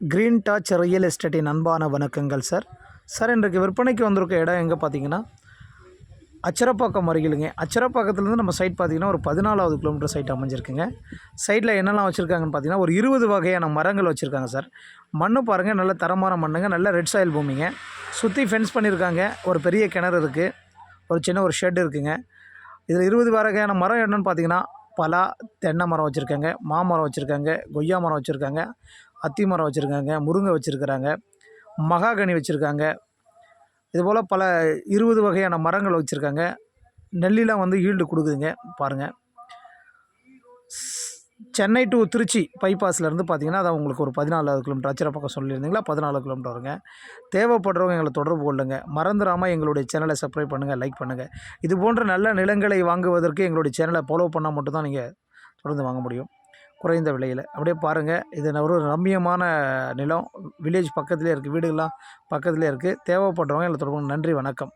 Green touch real எஸ்டேட்டின் அன்பான வணக்கங்கள் sir sir இன்றைக்கு விற்பனைக்கு வந்திருக்க இடம் எங்கே பார்த்தீங்கன்னா அச்சரப்பாக்கம் அருகிலுங்க. அச்சரப்பாக்கத்துலேருந்து நம்ம சைட் பார்த்திங்கன்னா ஒரு பதினாலாவது கிலோமீட்டர் சைட் அமைஞ்சிருக்குங்க. சைட்டில் என்னெல்லாம் வச்சுருக்காங்கன்னு பார்த்தீங்கன்னா ஒரு இருபது வகையான மரங்கள் வச்சுருக்காங்க சார் மண்ணு பாருங்கள் நல்ல தரமான மண்ணுங்க நல்ல ரெட் சாயில் பூமிங்க. சுற்றி ஃபென்ஸ் பண்ணியிருக்காங்க ஒரு பெரிய கிணறு இருக்குது ஒரு சின்ன ஒரு ஷெட் இருக்குங்க. இதில் இருபது வகையான மரம் என்னென்னு பார்த்தீங்கன்னா பலா தென்னை மரம் வச்சுருக்காங்க மாமரம் வச்சுருக்காங்க கொய்யா மரம் வச்சுருக்காங்க. அத்தி மரம் வச்சுருக்காங்க முருங்கை வச்சுருக்கிறாங்க மகாகனி வச்சுருக்காங்க. இதுபோல் பல இருபது வகையான மரங்கள் வச்சுருக்காங்க. நெல்லிலாம் வந்து ஈல்டு கொடுக்குதுங்க பாருங்கள் சென்னை டு திருச்சி பைபாஸ்லேருந்து பார்த்தீங்கன்னா அது உங்களுக்கு ஒரு பதினாலு கிலோமீட்டர் அச்சிர பக்கம் சொல்லியிருந்தீங்களா? பதினாலு கிலோமீட்டர் வருங்க. தேவைப்படுறவங்க எங்களை தொடர்பு கொள்ளுங்க. மறந்துடாமல் எங்களுடைய சேனலை சப்ஸ்கிரைப் பண்ணுங்கள் லைக் பண்ணுங்கள் இது போன்ற நல்ல நிலங்களை வாங்குவதற்கு எங்களுடைய சேனலை ஃபாலோ பண்ணால் மட்டும்தான் நீங்கள் தொடர்ந்து வாங்க முடியும். குறைந்த விலையில். அப்படியே பாருங்கள் இது ஒரு ரம்மியமான நிலம். வில்லேஜ் பக்கத்துலேயே இருக்குது வீடுகள்லாம் பக்கத்துலேயே இருக்குது தேவைப்படுறவங்க எங்களை தொடர்பு நன்றி வணக்கம்.